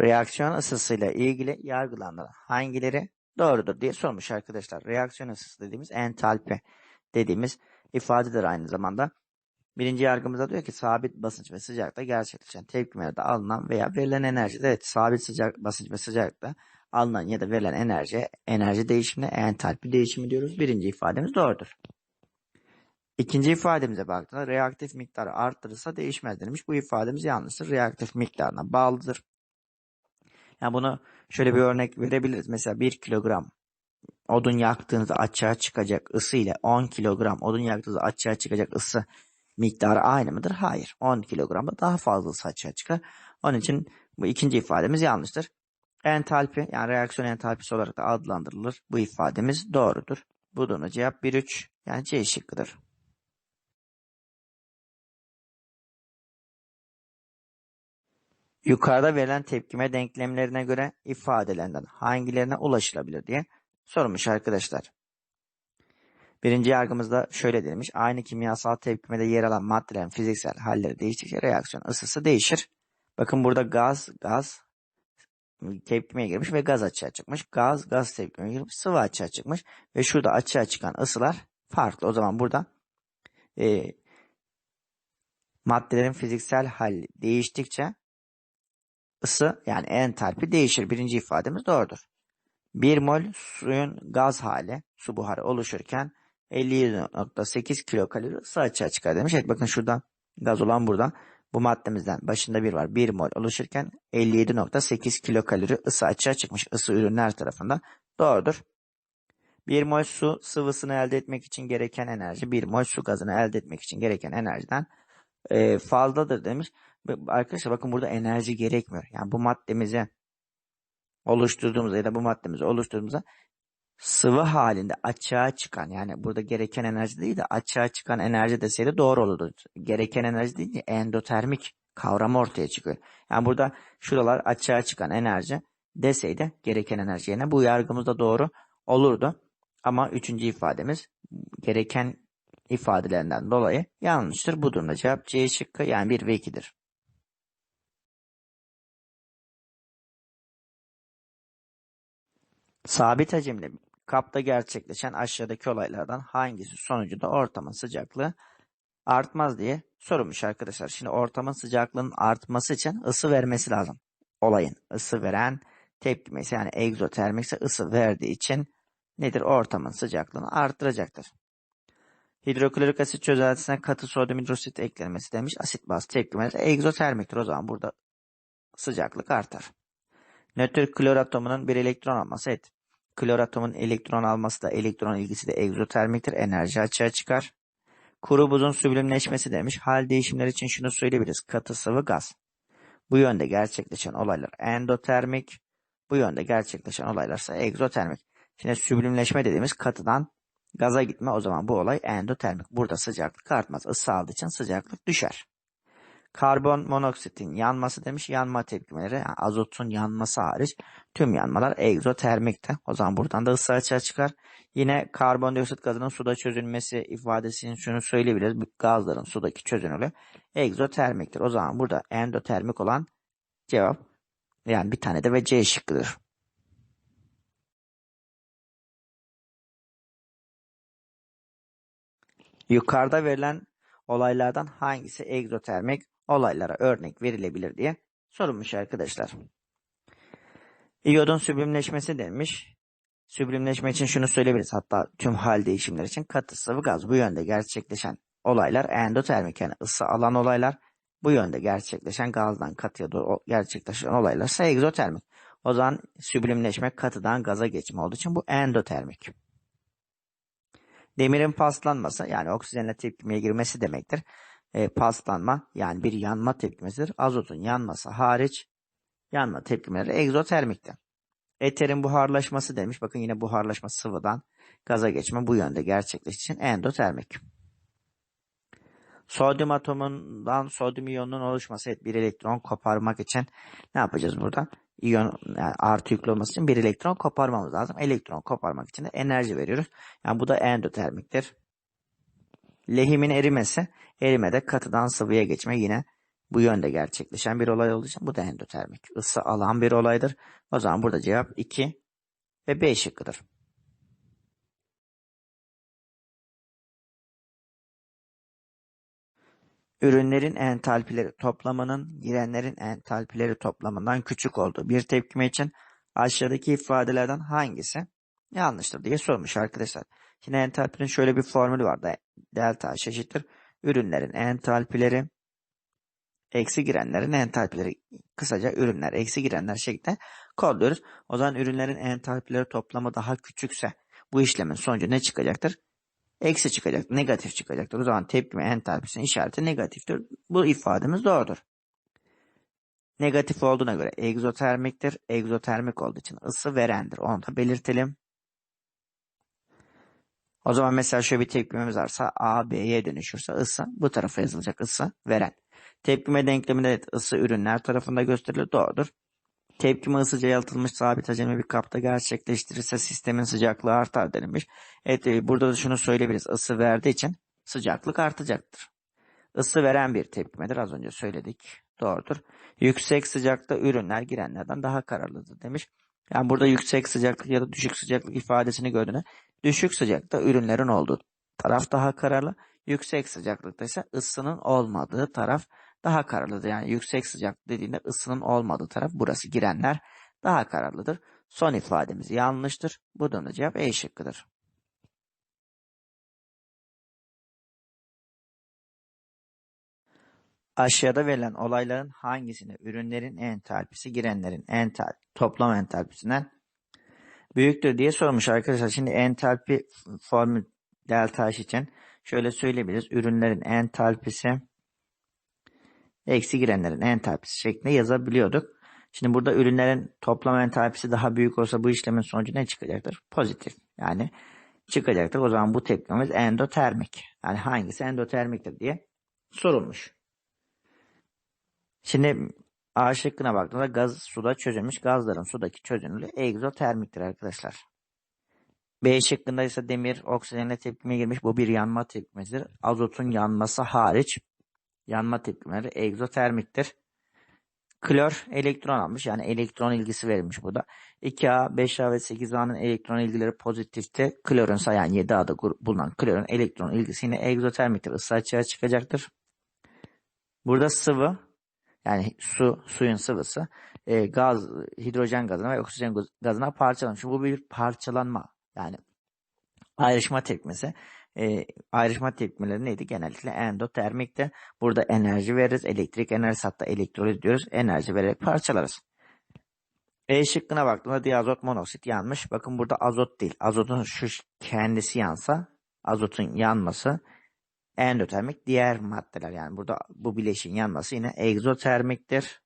Reaksiyon ısısıyla ilgili yargılananlar hangileri doğrudur diye sormuş arkadaşlar. Reaksiyon ısısı dediğimiz entalpi dediğimiz ifadedir aynı zamanda. Birinci yargımızda diyor ki sabit basınç ve sıcakta gerçekleşen tepkimelerde alınan veya verilen enerji. Evet sabit sıcak basınç ve sıcakta alınan ya da verilen enerji enerji değişimine entalpi değişimi diyoruz. Birinci ifademiz doğrudur. İkinci ifademize baktığında reaktif miktarı arttırırsa değişmez denilmiş. Bu ifademiz yanlıştır. Reaktif miktarına bağlıdır. Yani bunu şöyle bir örnek verebiliriz. Mesela 1 kilogram odun yaktığınızda açığa çıkacak ısı ile 10 kilogram odun yaktığınızda açığa çıkacak ısı miktarı aynı mıdır? Hayır. 10 kilogramda daha fazla ısı açığa çıkar. Onun için bu ikinci ifademiz yanlıştır. Entalpi yani reaksiyon entalpisi olarak da adlandırılır. Bu ifademiz doğrudur. Budunun cevap 1-3 yani C şıkkıdır. Yukarıda verilen tepkime denklemlerine göre ifadelerinden hangilerine ulaşılabilir diye sormuş arkadaşlar. Birinci yargımızda şöyle denilmiş. Aynı kimyasal tepkimede yer alan maddelerin fiziksel halleri değiştikçe reaksiyon ısısı değişir. Bakın burada gaz, gaz tepkimeye girmiş ve gaz açığa çıkmış. Gaz, gaz tepkimeye girmiş, sıvı açığa çıkmış. Ve şurada açığa çıkan ısılar farklı. O zaman burada e, maddelerin fiziksel hali değiştikçe ısı yani entalpi değişir. Birinci ifademiz doğrudur. 1 mol suyun gaz hali, su buharı oluşurken 57.8 kilokalori ısı açığa çıkar demiş. Evet bakın şurada gaz olan burada. Bu maddemizden başında bir var. 1 mol oluşurken 57.8 kilokalori ısı açığa çıkmış. Isı ürünler tarafından. Doğrudur. 1 mol su sıvısını elde etmek için gereken enerji 1 mol su gazını elde etmek için gereken enerjiden e, fazladır demiş. Arkadaşlar bakın burada enerji gerekmiyor. Yani bu maddemizi oluşturduğumuzda ya da bu maddemizi oluşturduğumuzda sıvı halinde açığa çıkan yani burada gereken enerji değil de açığa çıkan enerji deseydi doğru olurdu. Gereken enerji değil de endotermik kavramı ortaya çıkıyor. Yani burada şuralar açığa çıkan enerji deseydi gereken enerji yerine bu yargımız da doğru olurdu. Ama üçüncü ifademiz gereken ifadelerinden dolayı yanlıştır. Bu durumda cevap C şıkkı yani 1 ve 2'dir. Sabit hacimli kapta gerçekleşen aşağıdaki olaylardan hangisi sonucunda ortamın sıcaklığı artmaz diye sorulmuş arkadaşlar. Şimdi ortamın sıcaklığının artması için ısı vermesi lazım. Olayın ısı veren tepkimesi yani egzotermik ise ısı verdiği için nedir? Ortamın sıcaklığını arttıracaktır. Hidroklorik asit çözeltisine katı sodyum hidrosit eklenmesi demiş. Asit baz tepkimeleri egzotermiktir. O zaman burada sıcaklık artar. Nötr klor atomunun bir elektron alması et. Klor atomun elektron alması da elektron ilgisi de egzotermiktir. Enerji açığa çıkar. Kuru buzun süblimleşmesi demiş. Hal değişimleri için şunu söyleyebiliriz. Katı sıvı gaz. Bu yönde gerçekleşen olaylar endotermik. Bu yönde gerçekleşen olaylarsa egzotermik. Şimdi süblimleşme dediğimiz katıdan gaza gitme o zaman bu olay endotermik. Burada sıcaklık artmaz. Isı aldığı için sıcaklık düşer. Karbon monoksitin yanması demiş. Yanma tepkimeleri yani azotun yanması hariç tüm yanmalar egzotermikte. O zaman buradan da ısı açığa çıkar. Yine karbondioksit gazının suda çözülmesi ifadesinin şunu söyleyebiliriz. Gazların sudaki çözünürlüğü egzotermiktir. O zaman burada endotermik olan cevap yani bir tane de ve C şıkkıdır. Yukarıda verilen olaylardan hangisi egzotermik olaylara örnek verilebilir diye sorulmuş arkadaşlar. İyodun süblimleşmesi denmiş. Süblimleşme için şunu söyleyebiliriz. Hatta tüm hal değişimleri için katı sıvı gaz bu yönde gerçekleşen olaylar endotermik yani ısı alan olaylar bu yönde gerçekleşen gazdan katıya doğru gerçekleşen olaylar ise egzotermik. O zaman süblimleşme katıdan gaza geçme olduğu için bu endotermik. Demirin paslanması yani oksijenle tepkimeye girmesi demektir. E, paslanma yani bir yanma tepkimesidir. Azotun yanması hariç yanma tepkimeleri egzotermiktir. Eterin buharlaşması demiş. Bakın yine buharlaşma sıvıdan gaza geçme bu yönde gerçekleştiği için endotermik. Sodyum atomundan sodyum iyonunun oluşması evet bir elektron koparmak için ne yapacağız burada? İyon yani artı yüklü olması için bir elektron koparmamız lazım. Elektron koparmak için de enerji veriyoruz. Yani bu da endotermiktir. Lehimin erimesi, erimede katıdan sıvıya geçme yine bu yönde gerçekleşen bir olay olduğu için bu da endotermik. Isı alan bir olaydır. O zaman burada cevap 2 ve B şıkkıdır. Ürünlerin entalpileri toplamının girenlerin entalpileri toplamından küçük olduğu bir tepkime için aşağıdaki ifadelerden hangisi yanlıştır diye sormuş arkadaşlar. Şimdi entalpinin şöyle bir formülü var. da Delta eşittir. Ürünlerin entalpileri eksi girenlerin entalpileri. Kısaca ürünler eksi girenler şeklinde kodluyoruz. O zaman ürünlerin entalpileri toplamı daha küçükse bu işlemin sonucu ne çıkacaktır? Eksi çıkacak, negatif çıkacaktır. O zaman tepkime entalpisinin işareti negatiftir. Bu ifademiz doğrudur. Negatif olduğuna göre egzotermiktir. Egzotermik olduğu için ısı verendir. Onu da belirtelim. O zaman mesela şöyle bir tepkimemiz varsa A, B'ye dönüşürse ısı bu tarafa yazılacak ısı veren. Tepkime denkleminde de ısı ürünler tarafında gösterilir. Doğrudur. Tepkime ısıca yalıtılmış sabit hacimli bir kapta gerçekleştirirse sistemin sıcaklığı artar denilmiş. Evet e, burada da şunu söyleyebiliriz. Isı verdiği için sıcaklık artacaktır. Isı veren bir tepkimedir. Az önce söyledik. Doğrudur. Yüksek sıcakta ürünler girenlerden daha kararlıdır demiş. Yani burada yüksek sıcaklık ya da düşük sıcaklık ifadesini gördüğünde düşük sıcakta ürünlerin olduğu taraf daha kararlı. Yüksek sıcaklıkta ise ısının olmadığı taraf daha kararlıdır. Yani yüksek sıcaklık dediğinde ısının olmadığı taraf burası girenler daha kararlıdır. Son ifademiz yanlıştır. Bu durumda cevap E şıkkıdır. Aşağıda verilen olayların hangisine ürünlerin entalpisi girenlerin ental toplam entalpisinden büyüktür diye sormuş arkadaşlar. Şimdi entalpi formül delta H için şöyle söyleyebiliriz. Ürünlerin entalpisi eksi girenlerin entalpisi şeklinde yazabiliyorduk. Şimdi burada ürünlerin toplam entalpisi daha büyük olsa bu işlemin sonucu ne çıkacaktır? Pozitif. Yani çıkacaktır. O zaman bu tepkimiz endotermik. Yani hangisi endotermiktir diye sorulmuş. Şimdi A şıkkına baktığımızda gaz suda çözülmüş gazların sudaki çözünürlüğü egzotermiktir arkadaşlar. B şıkkında ise demir oksijenle tepkime girmiş. Bu bir yanma tepkimesidir. Azotun yanması hariç yanma tepkimeleri egzotermiktir. Klor elektron almış. Yani elektron ilgisi verilmiş burada. 2A, 5A ve 8A'nın elektron ilgileri pozitifte. Klorun yani 7A'da bulunan klorun elektron ilgisi yine egzotermiktir. Isı açığa çıkacaktır. Burada sıvı yani su, suyun sıvısı e, gaz, hidrojen gazına ve oksijen gazına parçalanmış. Bu bir parçalanma. Yani ayrışma tepkimesi. E, ayrışma tepkimeleri neydi? Genellikle endotermikte. Burada enerji veririz. Elektrik enerjisi hatta elektroliz diyoruz. Enerji vererek parçalarız. E şıkkına baktığımda diazot monoksit yanmış. Bakın burada azot değil. Azotun şu kendisi yansa azotun yanması endotermik diğer maddeler yani burada bu bileşin yanması yine egzotermiktir.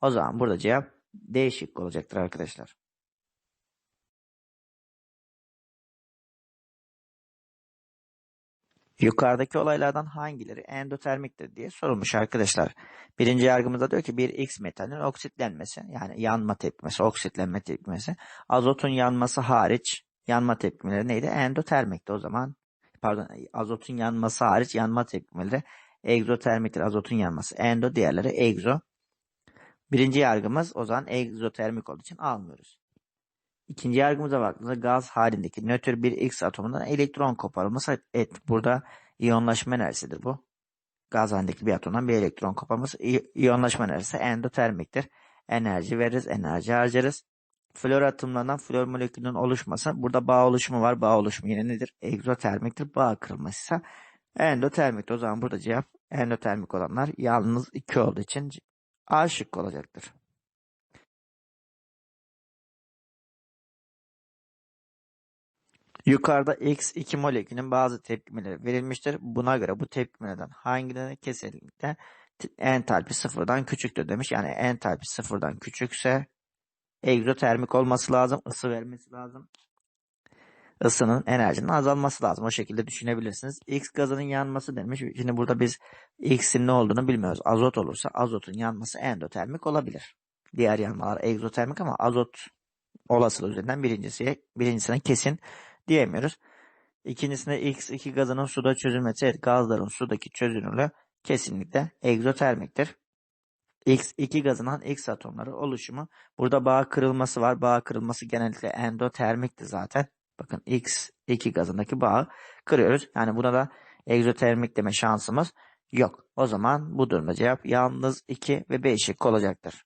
O zaman burada cevap D şıkkı olacaktır arkadaşlar. Yukarıdaki olaylardan hangileri endotermiktir diye sorulmuş arkadaşlar. Birinci yargımızda diyor ki bir X metalin oksitlenmesi yani yanma tepkimesi, oksitlenme tepkimesi. Azotun yanması hariç yanma tepkimeleri neydi? Endotermikti o zaman. Pardon azotun yanması hariç yanma tepkimeleri egzotermiktir. Azotun yanması endo diğerleri egzo. Birinci yargımız o zaman egzotermik olduğu için almıyoruz. İkinci yargımıza baktığımızda gaz halindeki nötr bir X atomundan elektron koparılması et. Burada iyonlaşma enerjisidir bu. Gaz halindeki bir atomdan bir elektron koparması iyonlaşma enerjisi endotermiktir. Enerji veririz, enerji harcarız. Flor atımlarından flor molekülünün oluşması. Burada bağ oluşumu var. Bağ oluşumu yine nedir? Egzotermiktir. Bağ kırılması ise endotermiktir. O zaman burada cevap endotermik olanlar yalnız 2 olduğu için A şık olacaktır. Yukarıda X2 molekülün bazı tepkimeleri verilmiştir. Buna göre bu tepkimelerden hangileri kesinlikle entalpi sıfırdan küçüktür demiş. Yani entalpi sıfırdan küçükse egzotermik olması lazım. ısı vermesi lazım. Isının enerjinin azalması lazım. O şekilde düşünebilirsiniz. X gazının yanması demiş. Şimdi burada biz X'in ne olduğunu bilmiyoruz. Azot olursa azotun yanması endotermik olabilir. Diğer yanmalar egzotermik ama azot olasılığı üzerinden birincisi, birincisine kesin diyemiyoruz. İkincisinde X2 gazının suda çözülmesi. Evet gazların sudaki çözünürlüğü kesinlikle egzotermiktir. X2 gazının X atomları oluşumu. Burada bağ kırılması var. Bağ kırılması genellikle endotermikti zaten. Bakın X2 gazındaki bağı kırıyoruz. Yani buna da egzotermik deme şansımız yok. O zaman bu durumda cevap yalnız 2 ve B şıkkı olacaktır.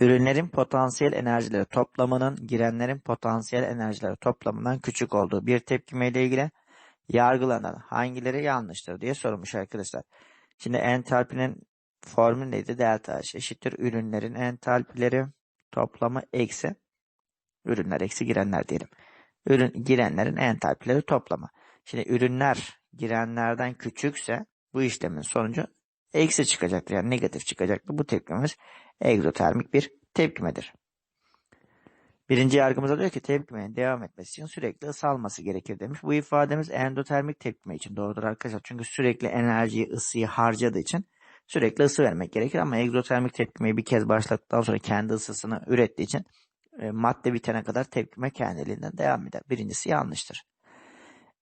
Ürünlerin potansiyel enerjileri toplamının girenlerin potansiyel enerjileri toplamından küçük olduğu bir tepkime ile ilgili yargılanan hangileri yanlıştır diye sorulmuş arkadaşlar. Şimdi entalpinin formülü neydi? Delta H eşittir ürünlerin entalpileri toplamı eksi ürünler eksi girenler diyelim. Ürün girenlerin entalpileri toplamı. Şimdi ürünler girenlerden küçükse bu işlemin sonucu eksi çıkacaktır. Yani negatif çıkacaktır. Bu tepkimemiz egzotermik bir tepkimedir. Birinci yargımıza diyor ki tepkimenin devam etmesi için sürekli ısı alması gerekir demiş. Bu ifademiz endotermik tepkime için doğrudur arkadaşlar. Çünkü sürekli enerjiyi, ısıyı harcadığı için sürekli ısı vermek gerekir. Ama egzotermik tepkimeyi bir kez başlattıktan sonra kendi ısısını ürettiği için e, madde bitene kadar tepkime kendiliğinden devam eder. Birincisi yanlıştır.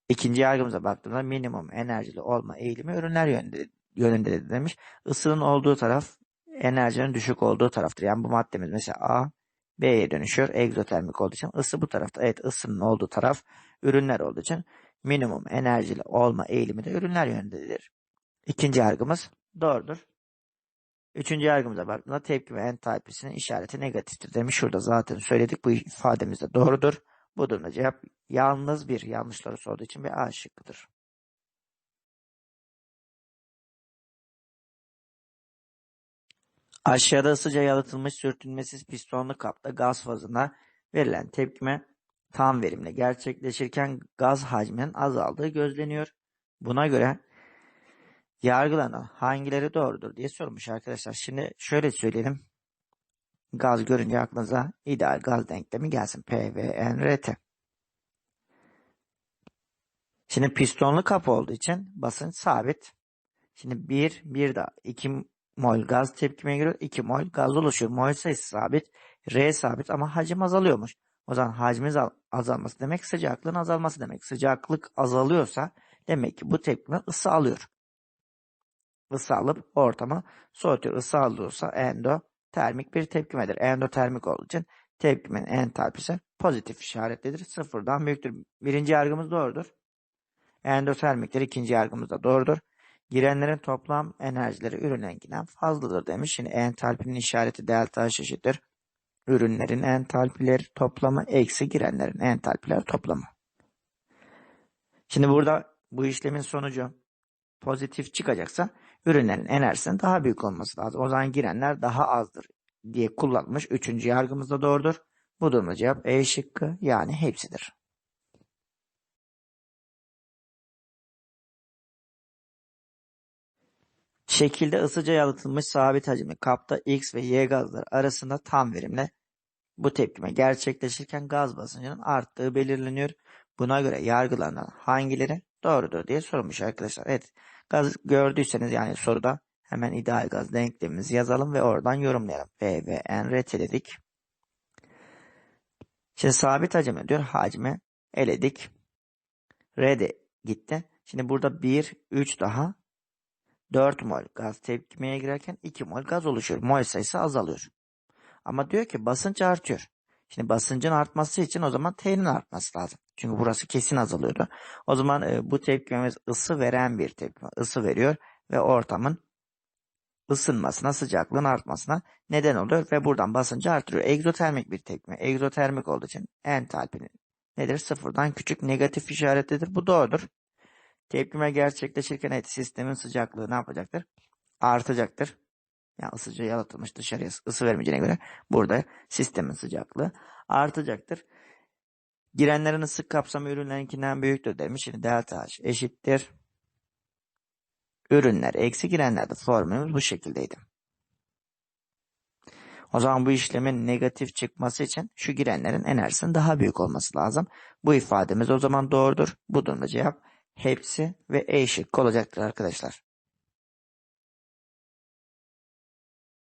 İkinci yargımıza baktığımızda minimum enerjili olma eğilimi ürünler yönünde, yönünde demiş. Isının olduğu taraf enerjinin düşük olduğu taraftır. Yani bu maddemiz mesela A B'ye dönüşüyor. Egzotermik olduğu için ısı bu tarafta. Evet ısının olduğu taraf ürünler olduğu için minimum enerjili olma eğilimi de ürünler yönündedir. İkinci yargımız doğrudur. Üçüncü yargımıza baktığında tepki ve entalpisinin işareti negatiftir demiş. Şurada zaten söyledik. Bu ifademiz de doğrudur. Bu durumda cevap yalnız bir yanlışları sorduğu için bir A şıkkıdır. Aşağıda ısıca yalıtılmış sürtünmesiz pistonlu kapta gaz fazına verilen tepkime tam verimle gerçekleşirken gaz hacminin azaldığı gözleniyor. Buna göre yargılanan hangileri doğrudur diye sormuş arkadaşlar. Şimdi şöyle söyleyelim. Gaz görünce aklınıza ideal gaz denklemi gelsin. P ve N, RT. Şimdi pistonlu kapı olduğu için basınç sabit. Şimdi 1, 1 daha 2 mol gaz tepkimeye giriyor. 2 mol gaz oluşuyor. Mol sayısı sabit. R sabit ama hacim azalıyormuş. O zaman hacmin azalması demek sıcaklığın azalması demek. Sıcaklık azalıyorsa demek ki bu tepkime ısı alıyor. Isı alıp ortamı soğutuyor. Isı alıyorsa endotermik bir tepkimedir. Endotermik olduğu için tepkimenin entalpisi pozitif işaretlidir. Sıfırdan büyüktür. Birinci yargımız doğrudur. Endotermiktir. ikinci yargımız da doğrudur. Girenlerin toplam enerjileri ürünenkinden fazladır demiş. Şimdi entalpinin işareti delta eşittir. Ürünlerin entalpileri toplamı eksi girenlerin entalpileri toplamı. Şimdi burada bu işlemin sonucu pozitif çıkacaksa ürünlerin enerjisinin daha büyük olması lazım. O zaman girenler daha azdır diye kullanmış. Üçüncü yargımız da doğrudur. Bu durumda cevap E şıkkı yani hepsidir. Şekilde ısıca yalıtılmış sabit hacimli kapta X ve Y gazları arasında tam verimle bu tepkime gerçekleşirken gaz basıncının arttığı belirleniyor. Buna göre yargılanan hangileri doğrudur diye sorulmuş arkadaşlar. Evet gaz gördüyseniz yani soruda hemen ideal gaz denklemimizi yazalım ve oradan yorumlayalım. P ve N reteledik. Şimdi sabit hacimli diyor hacmi eledik. R de gitti. Şimdi burada 1, 3 daha 4 mol gaz tepkimeye girerken 2 mol gaz oluşuyor. Mol sayısı azalıyor. Ama diyor ki basınç artıyor. Şimdi basıncın artması için o zaman T'nin artması lazım. Çünkü burası kesin azalıyordu. O zaman e, bu tepkimemiz ısı veren bir tepkime. Isı veriyor ve ortamın ısınmasına, sıcaklığın artmasına neden oluyor ve buradan basıncı artırıyor. Egzotermik bir tepkime. Egzotermik olduğu için entalpinin nedir? Sıfırdan küçük negatif işaretlidir. Bu doğrudur. Tepkime gerçekleşirken evet, sistemin sıcaklığı ne yapacaktır? Artacaktır. Yani ısıca yalıtılmış dışarıya ısı vermeyeceğine göre burada sistemin sıcaklığı artacaktır. Girenlerin ısı kapsamı ürünlerinkinden büyüktür demiş. Şimdi delta H eşittir. Ürünler eksi girenlerde formülümüz bu şekildeydi. O zaman bu işlemin negatif çıkması için şu girenlerin enerjisinin daha büyük olması lazım. Bu ifademiz o zaman doğrudur. Bu durumda cevap hepsi ve E şıkkı olacaktır arkadaşlar.